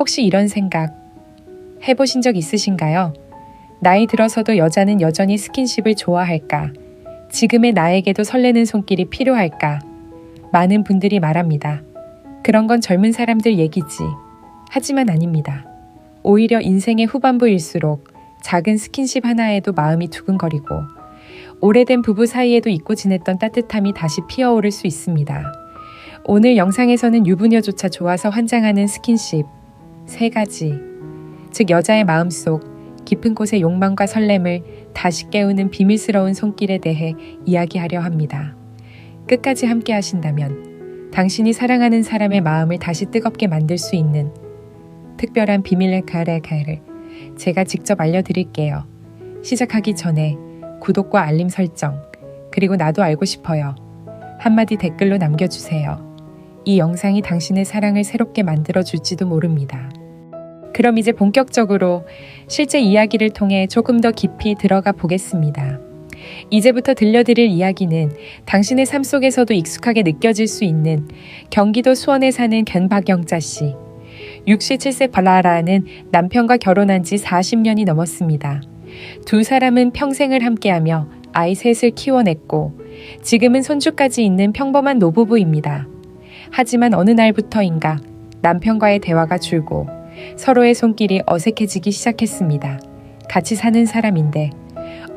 혹시 이런 생각 해보신 적 있으신가요? 나이 들어서도 여자는 여전히 스킨십을 좋아할까? 지금의 나에게도 설레는 손길이 필요할까? 많은 분들이 말합니다. 그런 건 젊은 사람들 얘기지. 하지만 아닙니다. 오히려 인생의 후반부일수록 작은 스킨십 하나에도 마음이 두근거리고 오래된 부부 사이에도 잊고 지냈던 따뜻함이 다시 피어오를 수 있습니다. 오늘 영상에서는 유부녀조차 좋아서 환장하는 스킨십 세 가지, 즉 여자의 마음속 깊은 곳의 욕망과 설렘을 다시 깨우는 비밀스러운 손길에 대해 이야기하려 합니다. 끝까지 함께 하신다면 당신이 사랑하는 사람의 마음을 다시 뜨겁게 만들 수 있는 특별한 비밀의 가래 가를 제가 직접 알려드릴게요. 시작하기 전에 구독과 알림 설정, 그리고 나도 알고 싶어요. 한마디 댓글로 남겨주세요. 이 영상이 당신의 사랑을 새롭게 만들어 줄지도 모릅니다. 그럼 이제 본격적으로 실제 이야기를 통해 조금 더 깊이 들어가 보겠습니다. 이제부터 들려드릴 이야기는 당신의 삶 속에서도 익숙하게 느껴질 수 있는 경기도 수원에 사는 견박영자 씨. 67세 발라라는 남편과 결혼한 지 40년이 넘었습니다. 두 사람은 평생을 함께하며 아이 셋을 키워냈고 지금은 손주까지 있는 평범한 노부부입니다. 하지만 어느 날부터인가 남편과의 대화가 줄고 서로의 손길이 어색해지기 시작했습니다. 같이 사는 사람인데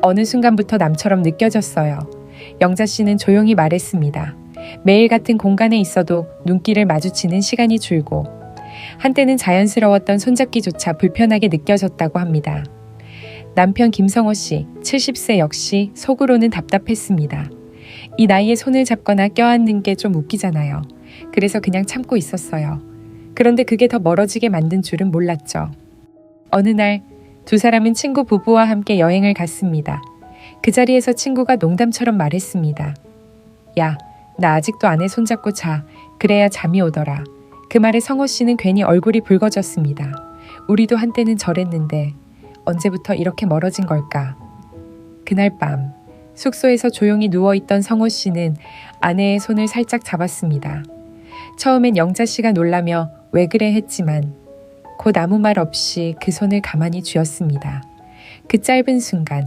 어느 순간부터 남처럼 느껴졌어요. 영자 씨는 조용히 말했습니다. 매일 같은 공간에 있어도 눈길을 마주치는 시간이 줄고 한때는 자연스러웠던 손잡기조차 불편하게 느껴졌다고 합니다. 남편 김성호 씨, 70세 역시 속으로는 답답했습니다. 이 나이에 손을 잡거나 껴안는 게 좀 웃기잖아요. 그래서 그냥 참고 있었어요. 그런데 그게 더 멀어지게 만든 줄은 몰랐죠. 어느 날 두 사람은 친구 부부와 함께 여행을 갔습니다. 그 자리에서 친구가 농담처럼 말했습니다. 야, 나 아직도 아내 손잡고 자. 그래야 잠이 오더라. 그 말에 성호 씨는 괜히 얼굴이 붉어졌습니다. 우리도 한때는 저랬는데 언제부터 이렇게 멀어진 걸까? 그날 밤 숙소에서 조용히 누워있던 성호 씨는 아내의 손을 살짝 잡았습니다. 처음엔 영자 씨가 놀라며 왜 그래 했지만 곧 아무 말 없이 그 손을 가만히 쥐었습니다. 그 짧은 순간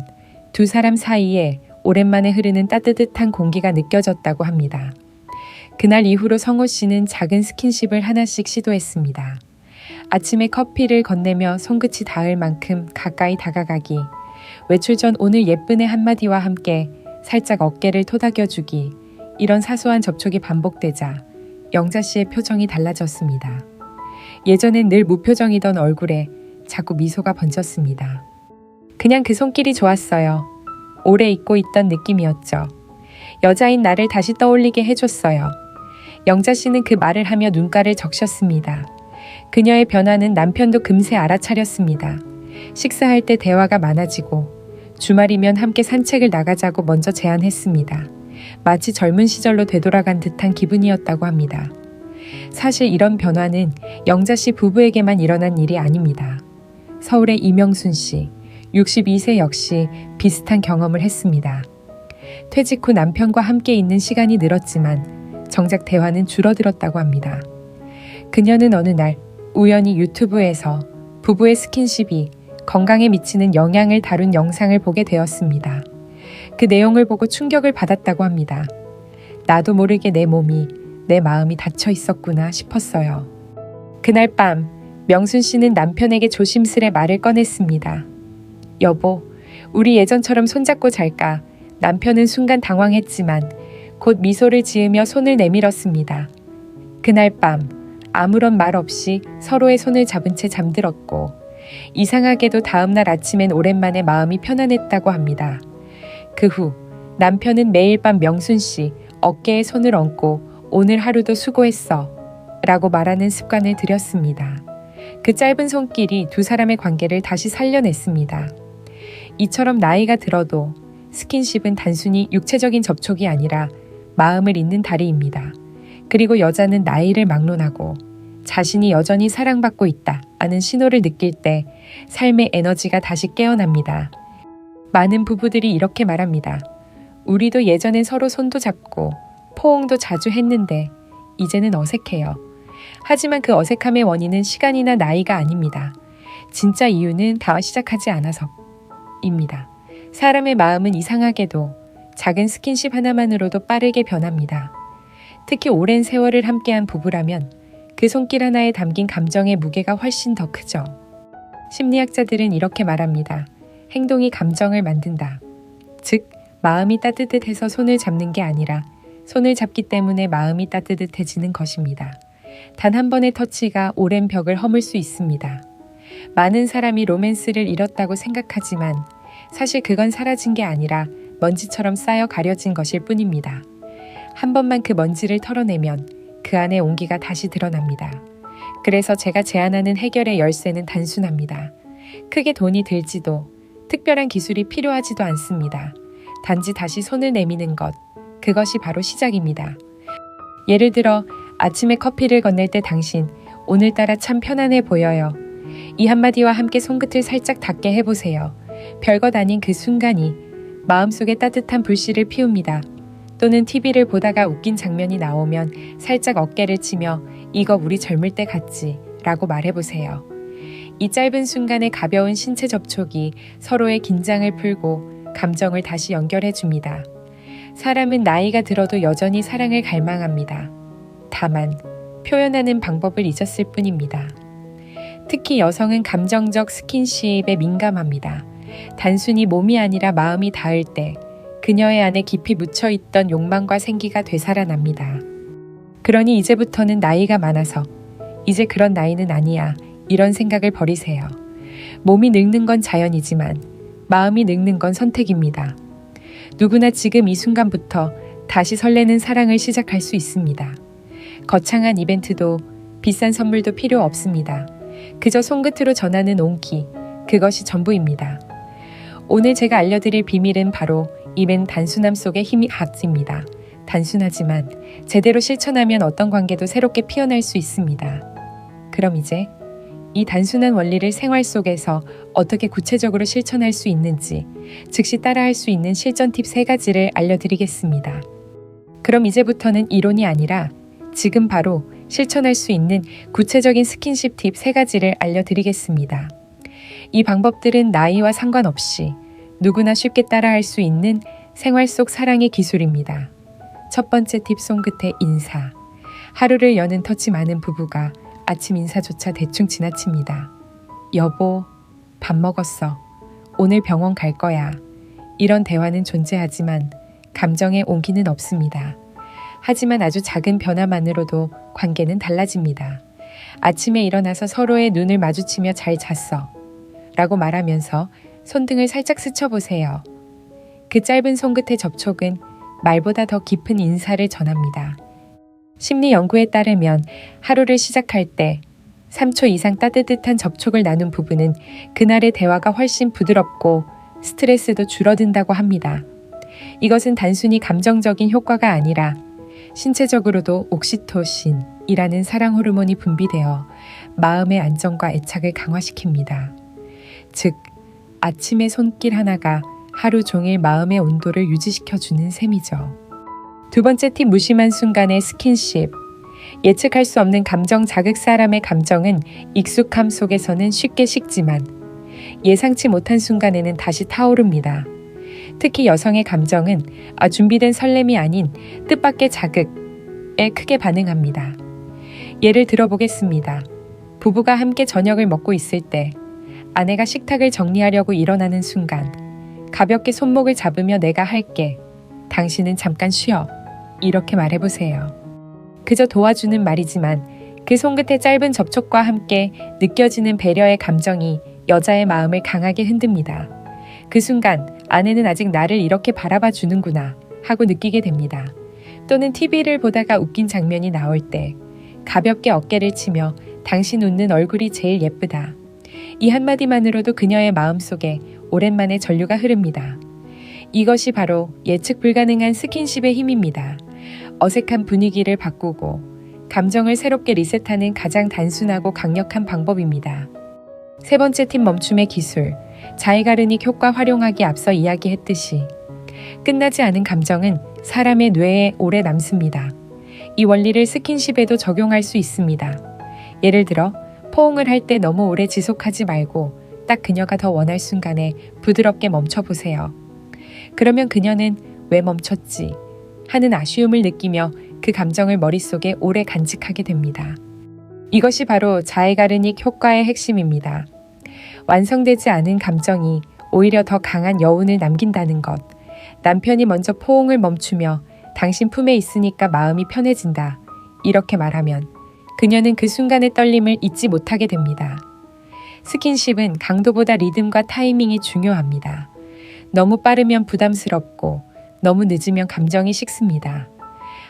두 사람 사이에 오랜만에 흐르는 따뜻한 공기가 느껴졌다고 합니다. 그날 이후로 성호 씨는 작은 스킨십을 하나씩 시도했습니다. 아침에 커피를 건네며 손끝이 닿을 만큼 가까이 다가가기, 외출 전 오늘 예쁜 애 한마디와 함께 살짝 어깨를 토닥여주기, 이런 사소한 접촉이 반복되자 영자 씨의 표정이 달라졌습니다. 예전엔 늘 무표정이던 얼굴에 자꾸 미소가 번졌습니다. 그냥 그 손길이 좋았어요. 오래 잊고 있던 느낌이었죠. 여자인 나를 다시 떠올리게 해줬어요. 영자 씨는 그 말을 하며 눈가를 적셨습니다. 그녀의 변화는 남편도 금세 알아차렸습니다. 식사할 때 대화가 많아지고 주말이면 함께 산책을 나가자고 먼저 제안했습니다. 마치 젊은 시절로 되돌아간 듯한 기분이었다고 합니다. 사실 이런 변화는 영자 씨 부부에게만 일어난 일이 아닙니다. 서울의 이명순 씨, 62세 역시 비슷한 경험을 했습니다. 퇴직 후 남편과 함께 있는 시간이 늘었지만 정작 대화는 줄어들었다고 합니다. 그녀는 어느 날 우연히 유튜브에서 부부의 스킨십이 건강에 미치는 영향을 다룬 영상을 보게 되었습니다. 그 내용을 보고 충격을 받았다고 합니다. 나도 모르게 내 몸이, 내 마음이 닫혀 있었구나 싶었어요. 그날 밤, 명순 씨는 남편에게 조심스레 말을 꺼냈습니다. 여보, 우리 예전처럼 손잡고 잘까? 남편은 순간 당황했지만 곧 미소를 지으며 손을 내밀었습니다. 그날 밤, 아무런 말 없이 서로의 손을 잡은 채 잠들었고, 이상하게도 다음날 아침엔 오랜만에 마음이 편안했다고 합니다. 그 후 남편은 매일 밤 명순 씨 어깨에 손을 얹고 오늘 하루도 수고했어 라고 말하는 습관을 들였습니다. 그 짧은 손길이 두 사람의 관계를 다시 살려냈습니다. 이처럼 나이가 들어도 스킨십은 단순히 육체적인 접촉이 아니라 마음을 잇는 다리입니다. 그리고 여자는 나이를 막론하고 자신이 여전히 사랑받고 있다 하는 신호를 느낄 때 삶의 에너지가 다시 깨어납니다. 많은 부부들이 이렇게 말합니다. 우리도 예전엔 서로 손도 잡고 포옹도 자주 했는데 이제는 어색해요. 하지만 그 어색함의 원인은 시간이나 나이가 아닙니다. 진짜 이유는 다 시작하지 않아서입니다. 사람의 마음은 이상하게도 작은 스킨십 하나만으로도 빠르게 변합니다. 특히 오랜 세월을 함께한 부부라면 그 손길 하나에 담긴 감정의 무게가 훨씬 더 크죠. 심리학자들은 이렇게 말합니다. 행동이 감정을 만든다. 즉, 마음이 따뜻해서 손을 잡는 게 아니라 손을 잡기 때문에 마음이 따뜻해지는 것입니다. 단 한 번의 터치가 오랜 벽을 허물 수 있습니다. 많은 사람이 로맨스를 잃었다고 생각하지만 사실 그건 사라진 게 아니라 먼지처럼 쌓여 가려진 것일 뿐입니다. 한 번만 그 먼지를 털어내면 그 안에 온기가 다시 드러납니다. 그래서 제가 제안하는 해결의 열쇠는 단순합니다. 크게 돈이 들지도 특별한 기술이 필요하지도 않습니다. 단지 다시 손을 내미는 것, 그것이 바로 시작입니다. 예를 들어 아침에 커피를 건넬 때 당신 오늘따라 참 편안해 보여요. 이 한마디와 함께 손끝을 살짝 닿게 해보세요. 별것 아닌 그 순간이 마음속에 따뜻한 불씨를 피웁니다. 또는 TV를 보다가 웃긴 장면이 나오면 살짝 어깨를 치며 이거 우리 젊을 때 같지 라고 말해보세요. 이 짧은 순간의 가벼운 신체 접촉이 서로의 긴장을 풀고 감정을 다시 연결해 줍니다. 사람은 나이가 들어도 여전히 사랑을 갈망합니다. 다만 표현하는 방법을 잊었을 뿐입니다. 특히 여성은 감정적 스킨십에 민감합니다. 단순히 몸이 아니라 마음이 닿을 때 그녀의 안에 깊이 묻혀 있던 욕망과 생기가 되살아납니다. 그러니 이제부터는 나이가 많아서 이제 그런 나이는 아니야. 이런 생각을 버리세요. 몸이 늙는 건 자연이지만 마음이 늙는 건 선택입니다. 누구나 지금 이 순간부터 다시 설레는 사랑을 시작할 수 있습니다. 거창한 이벤트도 비싼 선물도 필요 없습니다. 그저 손끝으로 전하는 온기, 그것이 전부입니다. 오늘 제가 알려드릴 비밀은 바로 이맨 단순함 속의 힘이 가집니다. 단순하지만 제대로 실천하면 어떤 관계도 새롭게 피어날 수 있습니다. 그럼 이제 이 단순한 원리를 생활 속에서 어떻게 구체적으로 실천할 수 있는지 즉시 따라할 수 있는 실전 팁 세 가지를 알려드리겠습니다. 그럼 이제부터는 이론이 아니라 지금 바로 실천할 수 있는 구체적인 스킨십 팁 세 가지를 알려드리겠습니다. 이 방법들은 나이와 상관없이 누구나 쉽게 따라할 수 있는 생활 속 사랑의 기술입니다. 첫 번째 팁 손끝의 인사. 하루를 여는 터치 많은 부부가 아침 인사조차 대충 지나칩니다. 여보, 밥 먹었어. 오늘 병원 갈 거야. 이런 대화는 존재하지만 감정의 온기는 없습니다. 하지만 아주 작은 변화만으로도 관계는 달라집니다. 아침에 일어나서 서로의 눈을 마주치며 잘 잤어. 라고 말하면서 손등을 살짝 스쳐보세요. 그 짧은 손끝의 접촉은 말보다 더 깊은 인사를 전합니다. 심리 연구에 따르면 하루를 시작할 때 3초 이상 따뜻한 접촉을 나눈 부부는 그날의 대화가 훨씬 부드럽고 스트레스도 줄어든다고 합니다. 이것은 단순히 감정적인 효과가 아니라 신체적으로도 옥시토신이라는 사랑 호르몬이 분비되어 마음의 안정과 애착을 강화시킵니다. 즉, 아침의 손길 하나가 하루 종일 마음의 온도를 유지시켜주는 셈이죠. 두 번째 팁 무심한 순간의 스킨십. 예측할 수 없는 감정 자극 사람의 감정은 익숙함 속에서는 쉽게 식지만 예상치 못한 순간에는 다시 타오릅니다. 특히 여성의 감정은 아, 준비된 설렘이 아닌 뜻밖의 자극에 크게 반응합니다. 예를 들어보겠습니다. 부부가 함께 저녁을 먹고 있을 때 아내가 식탁을 정리하려고 일어나는 순간 가볍게 손목을 잡으며 내가 할게. 당신은 잠깐 쉬어. 이렇게 말해보세요. 그저 도와주는 말이지만 그 손끝의 짧은 접촉과 함께 느껴지는 배려의 감정이 여자의 마음을 강하게 흔듭니다. 그 순간 아내는 아직 나를 이렇게 바라봐 주는구나 하고 느끼게 됩니다. 또는 TV를 보다가 웃긴 장면이 나올 때 가볍게 어깨를 치며 당신 웃는 얼굴이 제일 예쁘다. 이 한마디만으로도 그녀의 마음속에 오랜만에 전류가 흐릅니다. 이것이 바로 예측 불가능한 스킨십의 힘입니다. 어색한 분위기를 바꾸고 감정을 새롭게 리셋하는 가장 단순하고 강력한 방법입니다. 세 번째 팀 멈춤의 기술. 자이가르닉 효과 활용하기 앞서 이야기했듯이 끝나지 않은 감정은 사람의 뇌에 오래 남습니다. 이 원리를 스킨십에도 적용할 수 있습니다. 예를 들어 포옹을 할 때 너무 오래 지속하지 말고 딱 그녀가 더 원할 순간에 부드럽게 멈춰 보세요. 그러면 그녀는 왜 멈췄지? 하는 아쉬움을 느끼며 그 감정을 머릿속에 오래 간직하게 됩니다. 이것이 바로 자해가르닉 효과의 핵심입니다. 완성되지 않은 감정이 오히려 더 강한 여운을 남긴다는 것. 남편이 먼저 포옹을 멈추며 당신 품에 있으니까 마음이 편해진다. 이렇게 말하면 그녀는 그 순간의 떨림을 잊지 못하게 됩니다. 스킨십은 강도보다 리듬과 타이밍이 중요합니다. 너무 빠르면 부담스럽고 너무 늦으면 감정이 식습니다.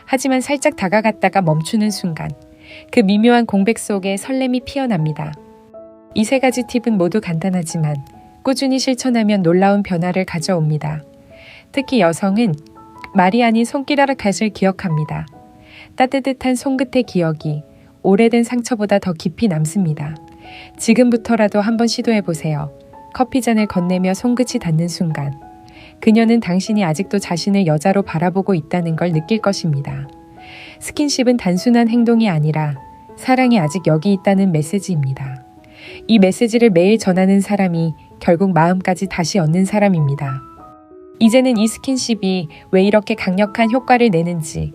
하지만 살짝 다가갔다가 멈추는 순간 그 미묘한 공백 속에 설렘이 피어납니다. 이 세 가지 팁은 모두 간단하지만 꾸준히 실천하면 놀라운 변화를 가져옵니다. 특히 여성은 말이 아닌 손기라락hat을 기억합니다. 따뜻한 손끝의 기억이 오래된 상처보다 더 깊이 남습니다. 지금부터라도 한번 시도해 보세요. 커피잔을 건네며 손끝이 닿는 순간, 그녀는 당신이 아직도 자신을 여자로 바라보고 있다는 걸 느낄 것입니다. 스킨십은 단순한 행동이 아니라 사랑이 아직 여기 있다는 메시지입니다. 이 메시지를 매일 전하는 사람이 결국 마음까지 다시 얻는 사람입니다. 이제는 이 스킨십이 왜 이렇게 강력한 효과를 내는지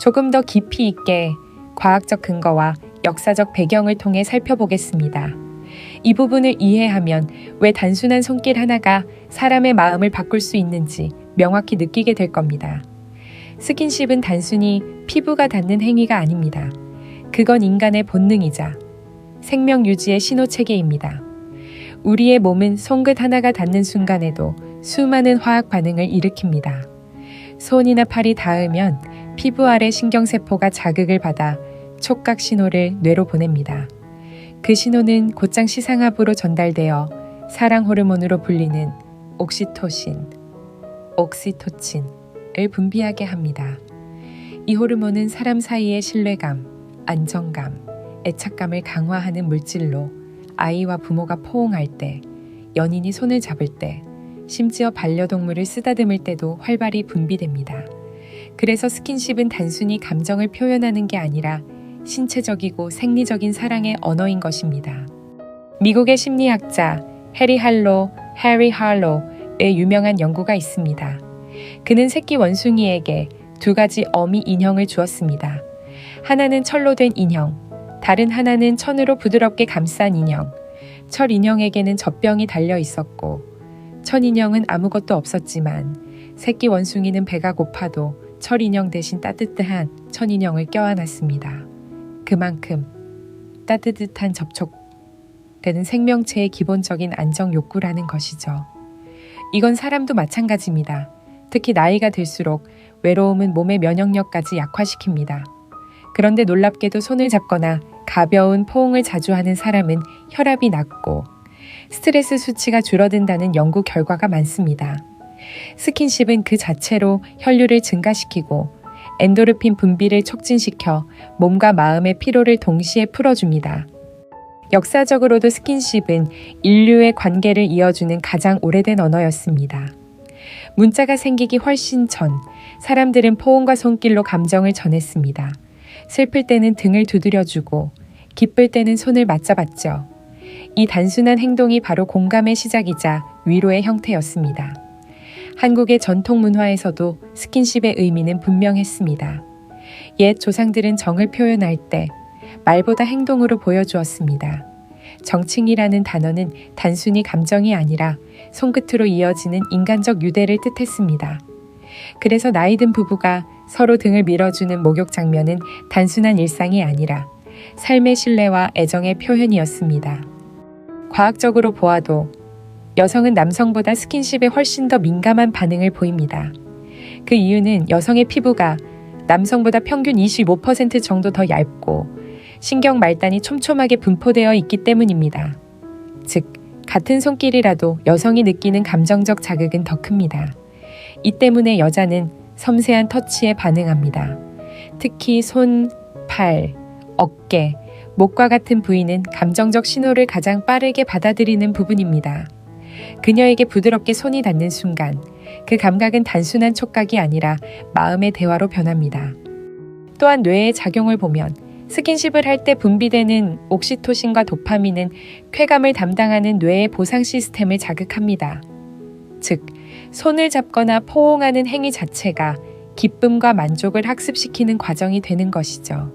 조금 더 깊이 있게 과학적 근거와 역사적 배경을 통해 살펴보겠습니다. 이 부분을 이해하면 왜 단순한 손길 하나가 사람의 마음을 바꿀 수 있는지 명확히 느끼게 될 겁니다. 스킨십은 단순히 피부가 닿는 행위가 아닙니다. 그건 인간의 본능이자 생명 유지의 신호 체계입니다. 우리의 몸은 손끝 하나가 닿는 순간에도 수많은 화학 반응을 일으킵니다. 손이나 팔이 닿으면 피부 아래 신경세포가 자극을 받아 촉각 신호를 뇌로 보냅니다. 그 신호는 곧장 시상압으로 전달되어 사랑 호르몬으로 불리는 옥시토신, 옥시토친을 분비하게 합니다. 이 호르몬은 사람 사이의 신뢰감, 안정감, 애착감을 강화하는 물질로 아이와 부모가 포옹할 때, 연인이 손을 잡을 때, 심지어 반려동물을 쓰다듬을 때도 활발히 분비됩니다. 그래서 스킨십은 단순히 감정을 표현하는 게 아니라 신체적이고 생리적인 사랑의 언어인 것입니다. 미국의 심리학자 해리 할로, 해리 할로의 유명한 연구가 있습니다. 그는 새끼 원숭이에게 두 가지 어미 인형을 주었습니다. 하나는 철로 된 인형, 다른 하나는 천으로 부드럽게 감싼 인형. 철 인형에게는 젖병이 달려 있었고, 천 인형은 아무것도 없었지만, 새끼 원숭이는 배가 고파도 철 인형 대신 따뜻한 천 인형을 껴안았습니다. 그만큼 따뜻한 접촉되는 생명체의 기본적인 안정 욕구라는 것이죠. 이건 사람도 마찬가지입니다. 특히 나이가 들수록 외로움은 몸의 면역력까지 약화시킵니다. 그런데 놀랍게도 손을 잡거나 가벼운 포옹을 자주 하는 사람은 혈압이 낮고 스트레스 수치가 줄어든다는 연구 결과가 많습니다. 스킨십은 그 자체로 혈류를 증가시키고 엔도르핀 분비를 촉진시켜 몸과 마음의 피로를 동시에 풀어줍니다. 역사적으로도 스킨십은 인류의 관계를 이어주는 가장 오래된 언어였습니다. 문자가 생기기 훨씬 전 사람들은 포옹과 손길로 감정을 전했습니다. 슬플 때는 등을 두드려주고 기쁠 때는 손을 맞잡았죠. 이 단순한 행동이 바로 공감의 시작이자 위로의 형태였습니다. 한국의 전통 문화에서도 스킨십의 의미는 분명했습니다. 옛 조상들은 정을 표현할 때 말보다 행동으로 보여주었습니다. 정칭이라는 단어는 단순히 감정이 아니라 손끝으로 이어지는 인간적 유대를 뜻했습니다. 그래서 나이 든 부부가 서로 등을 밀어주는 목욕 장면은 단순한 일상이 아니라 삶의 신뢰와 애정의 표현이었습니다. 과학적으로 보아도 여성은 남성보다 스킨십에 훨씬 더 민감한 반응을 보입니다. 그 이유는 여성의 피부가 남성보다 평균 25% 정도 더 얇고 신경 말단이 촘촘하게 분포되어 있기 때문입니다. 즉, 같은 손길이라도 여성이 느끼는 감정적 자극은 더 큽니다. 이 때문에 여자는 섬세한 터치에 반응합니다. 특히 손, 팔, 어깨, 목과 같은 부위는 감정적 신호를 가장 빠르게 받아들이는 부분입니다. 그녀에게 부드럽게 손이 닿는 순간 그 감각은 단순한 촉각이 아니라 마음의 대화로 변합니다. 또한 뇌의 작용을 보면 스킨십을 할 때 분비되는 옥시토신과 도파민은 쾌감을 담당하는 뇌의 보상 시스템을 자극합니다. 즉, 손을 잡거나 포옹하는 행위 자체가 기쁨과 만족을 학습시키는 과정이 되는 것이죠.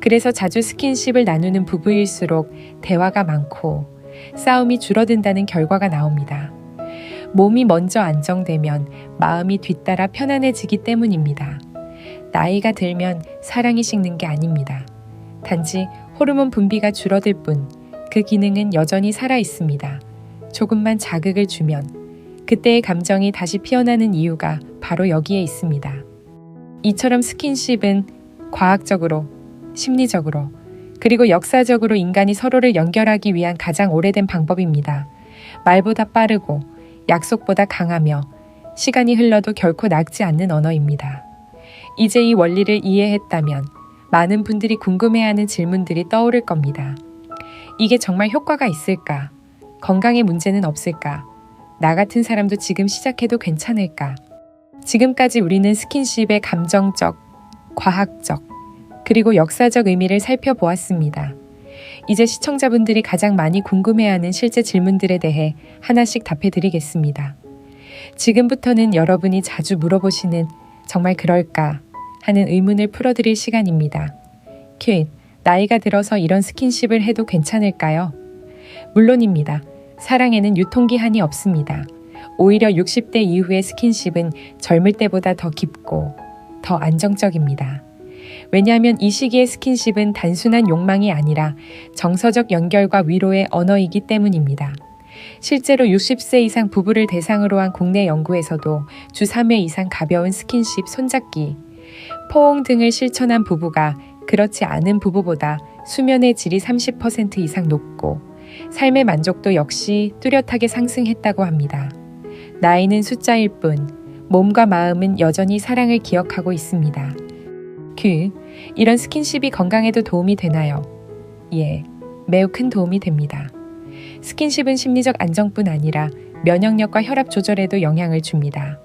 그래서 자주 스킨십을 나누는 부부일수록 대화가 많고 싸움이 줄어든다는 결과가 나옵니다. 몸이 먼저 안정되면 마음이 뒤따라 편안해지기 때문입니다. 나이가 들면 사랑이 식는 게 아닙니다. 단지 호르몬 분비가 줄어들 뿐 그 기능은 여전히 살아 있습니다. 조금만 자극을 주면 그때의 감정이 다시 피어나는 이유가 바로 여기에 있습니다. 이처럼 스킨십은 과학적으로, 심리적으로, 그리고 역사적으로 인간이 서로를 연결하기 위한 가장 오래된 방법입니다. 말보다 빠르고 약속보다 강하며 시간이 흘러도 결코 낡지 않는 언어입니다. 이제 이 원리를 이해했다면 많은 분들이 궁금해하는 질문들이 떠오를 겁니다. 이게 정말 효과가 있을까? 건강에 문제는 없을까? 나 같은 사람도 지금 시작해도 괜찮을까? 지금까지 우리는 스킨십의 감정적, 과학적, 그리고 역사적 의미를 살펴보았습니다. 이제 시청자분들이 가장 많이 궁금해하는 실제 질문들에 대해 하나씩 답해드리겠습니다. 지금부터는 여러분이 자주 물어보시는 정말 그럴까 하는 의문을 풀어드릴 시간입니다. 퀸, 나이가 들어서 이런 스킨십을 해도 괜찮을까요? 물론입니다. 사랑에는 유통기한이 없습니다. 오히려 60대 이후의 스킨십은 젊을 때보다 더 깊고 더 안정적입니다. 왜냐하면 이 시기의 스킨십은 단순한 욕망이 아니라 정서적 연결과 위로의 언어이기 때문입니다. 실제로 60세 이상 부부를 대상으로 한 국내 연구에서도 주 3회 이상 가벼운 스킨십, 손잡기, 포옹 등을 실천한 부부가 그렇지 않은 부부보다 수면의 질이 30% 이상 높고 삶의 만족도 역시 뚜렷하게 상승했다고 합니다. 나이는 숫자일 뿐 몸과 마음은 여전히 사랑을 기억하고 있습니다. 그, 이런 스킨십이 건강에도 도움이 되나요? 예, 매우 큰 도움이 됩니다. 스킨십은 심리적 안정뿐 아니라 면역력과 혈압 조절에도 영향을 줍니다.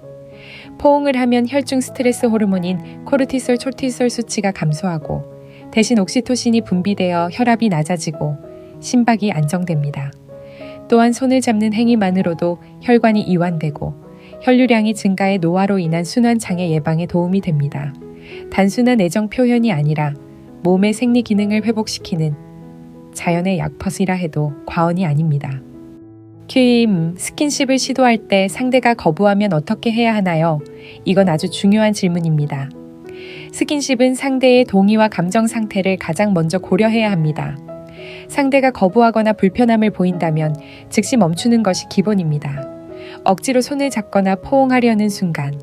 포옹을 하면 혈중 스트레스 호르몬인 코르티솔, 초티솔 수치가 감소하고 대신 옥시토신이 분비되어 혈압이 낮아지고 심박이 안정됩니다. 또한 손을 잡는 행위만으로도 혈관이 이완되고 혈류량이 증가해 노화로 인한 순환 장애 예방에 도움이 됩니다. 단순한 애정 표현이 아니라 몸의 생리 기능을 회복시키는 자연의 약퍼이라 해도 과언이 아닙니다. 큐임, 스킨십을 시도할 때 상대가 거부하면 어떻게 해야 하나요? 이건 아주 중요한 질문입니다. 스킨십은 상대의 동의와 감정 상태를 가장 먼저 고려해야 합니다. 상대가 거부하거나 불편함을 보인다면 즉시 멈추는 것이 기본입니다. 억지로 손을 잡거나 포옹하려는 순간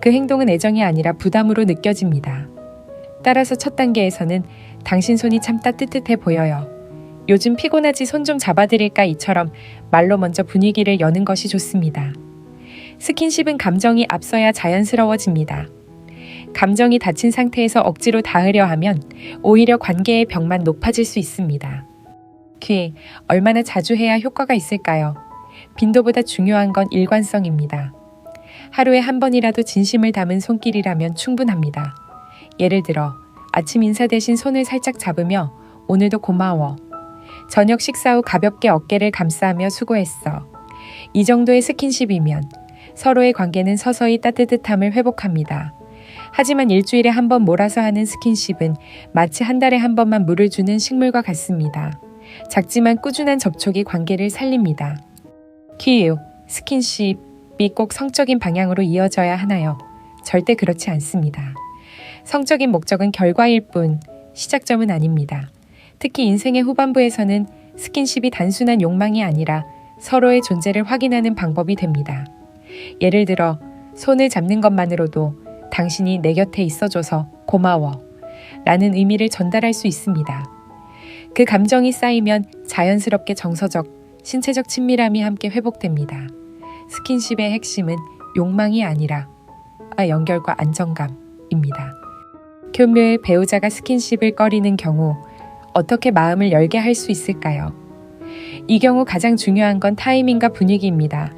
그 행동은 애정이 아니라 부담으로 느껴집니다. 따라서 첫 단계에서는 당신 손이 참 따뜻해 보여요. 요즘 피곤하지 손 좀 잡아드릴까 이처럼 말로 먼저 분위기를 여는 것이 좋습니다. 스킨십은 감정이 앞서야 자연스러워집니다. 감정이 닫힌 상태에서 억지로 닿으려 하면 오히려 관계의 벽만 높아질 수 있습니다. 귀, 얼마나 자주 해야 효과가 있을까요? 빈도보다 중요한 건 일관성입니다. 하루에 한 번이라도 진심을 담은 손길이라면 충분합니다. 예를 들어, 아침 인사 대신 손을 살짝 잡으며 오늘도 고마워. 저녁 식사 후 가볍게 어깨를 감싸며 수고했어. 이 정도의 스킨십이면 서로의 관계는 서서히 따뜻함을 회복합니다. 하지만 일주일에 한 번 몰아서 하는 스킨십은 마치 한 달에 한 번만 물을 주는 식물과 같습니다. 작지만 꾸준한 접촉이 관계를 살립니다. 키유, 스킨십이 꼭 성적인 방향으로 이어져야 하나요? 절대 그렇지 않습니다. 성적인 목적은 결과일 뿐 시작점은 아닙니다. 특히 인생의 후반부에서는 스킨십이 단순한 욕망이 아니라 서로의 존재를 확인하는 방법이 됩니다. 예를 들어, 손을 잡는 것만으로도 당신이 내 곁에 있어줘서 고마워. 라는 의미를 전달할 수 있습니다. 그 감정이 쌓이면 자연스럽게 정서적, 신체적 친밀함이 함께 회복됩니다. 스킨십의 핵심은 욕망이 아니라 아, 연결과 안정감입니다. 교묘의 배우자가 스킨십을 꺼리는 경우 어떻게 마음을 열게 할 수 있을까요? 이 경우 가장 중요한 건 타이밍과 분위기입니다.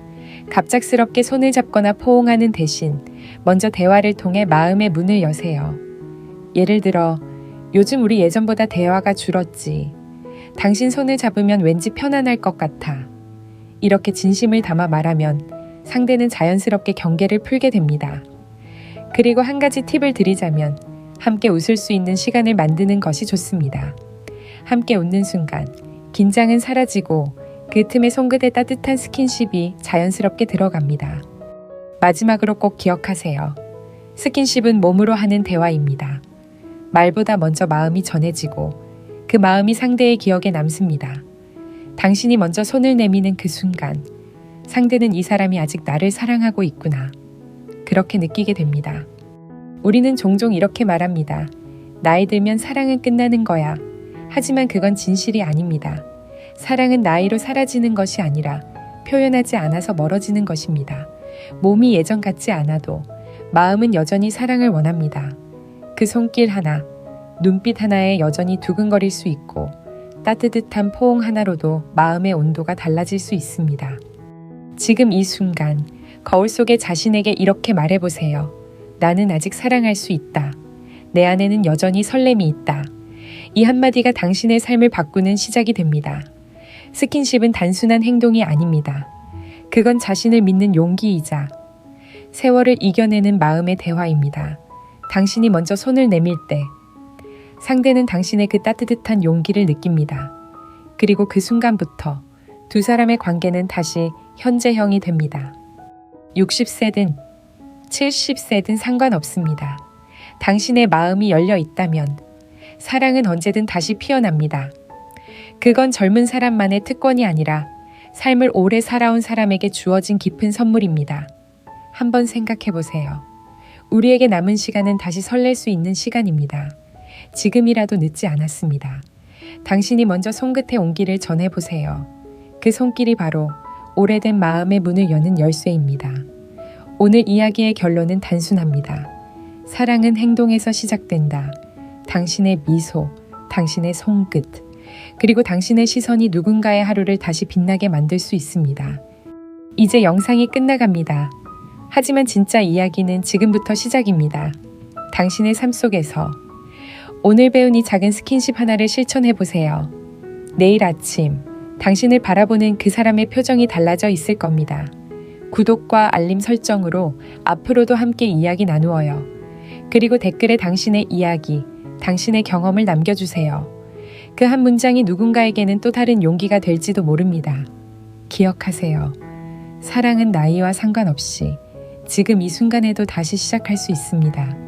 갑작스럽게 손을 잡거나 포옹하는 대신 먼저 대화를 통해 마음의 문을 여세요. 예를 들어, 요즘 우리 예전보다 대화가 줄었지. 당신 손을 잡으면 왠지 편안할 것 같아. 이렇게 진심을 담아 말하면 상대는 자연스럽게 경계를 풀게 됩니다. 그리고 한 가지 팁을 드리자면 함께 웃을 수 있는 시간을 만드는 것이 좋습니다. 함께 웃는 순간 긴장은 사라지고 그 틈에 손끝에 따뜻한 스킨십이 자연스럽게 들어갑니다. 마지막으로 꼭 기억하세요. 스킨십은 몸으로 하는 대화입니다. 말보다 먼저 마음이 전해지고 그 마음이 상대의 기억에 남습니다. 당신이 먼저 손을 내미는 그 순간 상대는 이 사람이 아직 나를 사랑하고 있구나. 그렇게 느끼게 됩니다. 우리는 종종 이렇게 말합니다. 나이 들면 사랑은 끝나는 거야. 하지만 그건 진실이 아닙니다. 사랑은 나이로 사라지는 것이 아니라 표현하지 않아서 멀어지는 것입니다. 몸이 예전 같지 않아도 마음은 여전히 사랑을 원합니다. 그 손길 하나, 눈빛 하나에 여전히 두근거릴 수 있고 따뜻한 포옹 하나로도 마음의 온도가 달라질 수 있습니다. 지금 이 순간 거울 속에 자신에게 이렇게 말해보세요. 나는 아직 사랑할 수 있다. 내 안에는 여전히 설렘이 있다. 이 한마디가 당신의 삶을 바꾸는 시작이 됩니다. 스킨십은 단순한 행동이 아닙니다. 그건 자신을 믿는 용기이자 세월을 이겨내는 마음의 대화입니다. 당신이 먼저 손을 내밀 때 상대는 당신의 그 따뜻한 용기를 느낍니다. 그리고 그 순간부터 두 사람의 관계는 다시 현재형이 됩니다. 60세든 70세든 상관없습니다. 당신의 마음이 열려 있다면 사랑은 언제든 다시 피어납니다. 그건 젊은 사람만의 특권이 아니라 삶을 오래 살아온 사람에게 주어진 깊은 선물입니다. 한번 생각해 보세요. 우리에게 남은 시간은 다시 설렐 수 있는 시간입니다. 지금이라도 늦지 않았습니다. 당신이 먼저 손끝에 온기를 전해보세요. 그 손길이 바로 오래된 마음의 문을 여는 열쇠입니다. 오늘 이야기의 결론은 단순합니다. 사랑은 행동에서 시작된다. 당신의 미소, 당신의 손끝, 그리고 당신의 시선이 누군가의 하루를 다시 빛나게 만들 수 있습니다. 이제 영상이 끝나갑니다. 하지만 진짜 이야기는 지금부터 시작입니다. 당신의 삶 속에서 오늘 배운 이 작은 스킨십 하나를 실천해 보세요. 내일 아침 당신을 바라보는 그 사람의 표정이 달라져 있을 겁니다. 구독과 알림 설정으로 앞으로도 함께 이야기 나누어요. 그리고 댓글에 당신의 이야기, 당신의 경험을 남겨주세요. 그 한 문장이 누군가에게는 또 다른 용기가 될지도 모릅니다. 기억하세요. 사랑은 나이와 상관없이 지금 이 순간에도 다시 시작할 수 있습니다.